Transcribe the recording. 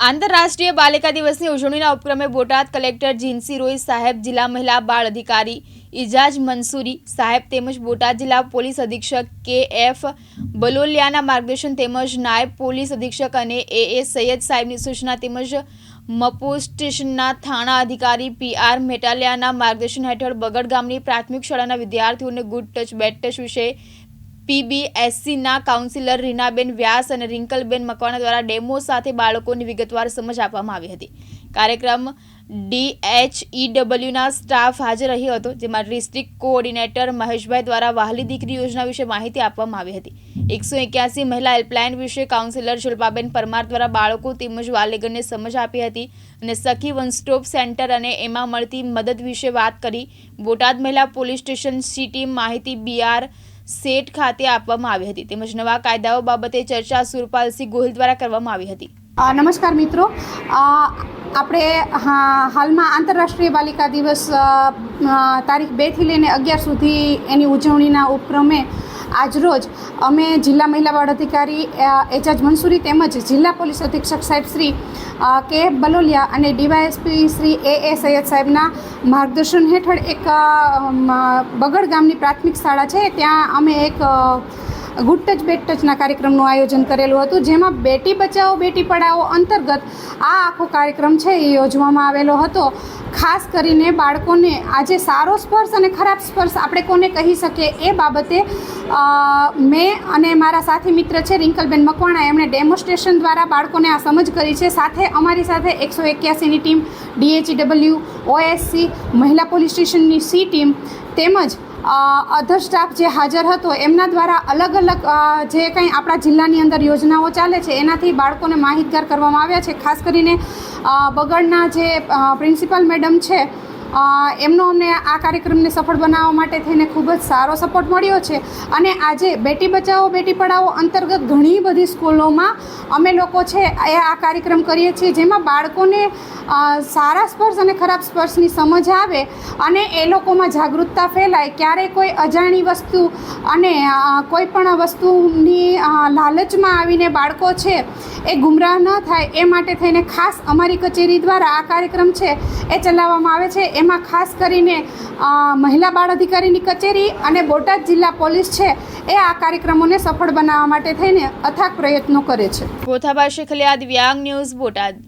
આંતરરાષ્ટ્રીય બાલિકા દિવસની ઉજવણીના ઉપક્રમે બોટાદ કલેક્ટર જીનસી રોય સાહેબ, જિલ્લા મહિલા બાળ અધિકારી ઇજાજ મંસૂરી સાહેબ તેમજ બોટાદ જિલ્લા પોલીસ અધિક્ષક કે એફ બલોલિયાના માર્ગદર્શન તેમજ નાયબ પોલીસ અધિક્ષક અને એ એ સૈયદ સાહેબની સૂચના તેમજ મપો સ્ટેશનના થાણા અધિકારી પી આર મેટાલિયાના માર્ગદર્શન હેઠળ બગડ ગામની પ્રાથમિક શાળાના વિદ્યાર્થીઓને ગુડ ટચ, બેડ ટચ વિશે પીબીએસસીના કાઉન્સિલર રીનાબેન વ્યાસ અને રિંકલબેન મકવાણા દ્વારા ડેમો સાથે બાળકોની વિગતવાર સમજ આપવામાં આવી હતી. કાર્યક્રમ ડીએચઈડબલ્યુના સ્ટાફ હાજર રહ્યો હતો, જેમાં ડિસ્ટ્રિક્ટ કોઓર્ડિનેટર મહેશભાઈ દ્વારા વહાલી દીકરી યોજના વિશે માહિતી આપવામાં આવી હતી. એકસો એક્યાસી મહિલા હેલ્પલાઇન વિશે કાઉન્સિલર શિલ્પાબેન પરમાર દ્વારા બાળકો તેમજ વાલીગણને સમજ આપી હતી અને સખી વન સ્ટોપ સેન્ટર અને એમાં મળતી મદદ વિશે વાત કરી. બોટાદ મહિલા પોલીસ સ્ટેશન સી માહિતી બીઆર સેટ ખાતે આપવામાં આવી હતી. તેમજ નવા કાયદાઓ બાબતે ચર્ચા સુરપાલસિંહ ગોહિલ દ્વારા કરવામાં આવી હતી. નમસ્કાર મિત્રો. આપણે હાલમાં આંતરરાષ્ટ્રીય બાલિકા દિવસ તારીખ બેથી લઈને અગિયાર સુધી એની ઉજવણીના ઉપક્રમે આજરોજ અમે જિલ્લા મહિલા બાળ અધિકારી એજાજ મંસૂરી તેમજ જિલ્લા પોલીસ અધિક્ષક સાહેબ શ્રી કે બલોલિયા અને DYSP Shri A A Sayyed સાહેબના માર્ગદર્શન હેઠળ એક બગડ ગામની પ્રાથમિક શાળા છે. ત્યાં અમે એક ગુડ ટચ, બેડ ટચના કાર્યક્રમનું આયોજન કરેલું હતું, જેમાં બેટી બચાવો, બેટી પઢાઓ અંતર્ગત આ આખો કાર્યક્રમ છે એ યોજવામાં આવેલો હતો. ખાસ કરીને બાળકોને આજે સારો સ્પર્શ અને ખરાબ સ્પર્શ આપણે કોને કહી શકીએ એ બાબતે મેં અને મારા સાથી મિત્ર છે રિંકલબેન મકવાણા એમણે ડેમોન્સ્ટ્રેશન દ્વારા બાળકોને આ સમજ કરી છે. સાથે અમારી સાથે એકસો એક્યાસીની ટીમ, ડીએચડબલ્યુ, ઓએસસી, મહિલા પોલીસ સ્ટેશનની સી ટીમ તેમજ અધર સ્ટાફ જે હાજર હતો, એમના દ્વારા અલગ અલગ જે કંઈ આપણા જિલ્લાની અંદર યોજનાઓ ચાલે છે, એનાથી બાળકોને માહિતગાર કરવામાં આવ્યા છે. ખાસ કરીને બગડના જે પ્રિન્સિપલ મેડમ છે એમનો અમને આ કાર્યક્રમને સફળ બનાવવા માટે થઈને ખૂબ જ સારો સપોર્ટ મળ્યો છે. અને આજે બેટી બચાવો, બેટી પઢાઓ અંતર્ગત ઘણી બધી સ્કૂલોમાં અમે લોકો છે, એ આ કાર્યક્રમ કરીએ છીએ જેમાં બાળકોને સારા સ્પર્શ અને ખરાબ સ્પર્શની સમજ આવે અને એ લોકોમાં જાગૃતતા ફેલાય. ક્યારે કોઈ અજાણી વસ્તુ અને કોઈ પણ વસ્તુની લાલચમાં આવીને બાળકો છે, એ ગુમરાહ ન થાય. એ માટે થઈને ખાસ અમારી કચેરી દ્વારા આ કાર્યક્રમ છે, એ ચલાવવામાં આવે છે. એમાં ખાસ કરીને મહિલા બાળ અધિકારીની કચેરી અને બોટાદ જિલ્લા પોલીસ છે, એ આ કાર્યક્રમોને સફળ બનાવવા માટે થઈને અથાગ પ્રયત્નો કરે છે. ગોથાબા શેખલિયા દિવ્યાંગ ન્યૂઝ બોટાદ.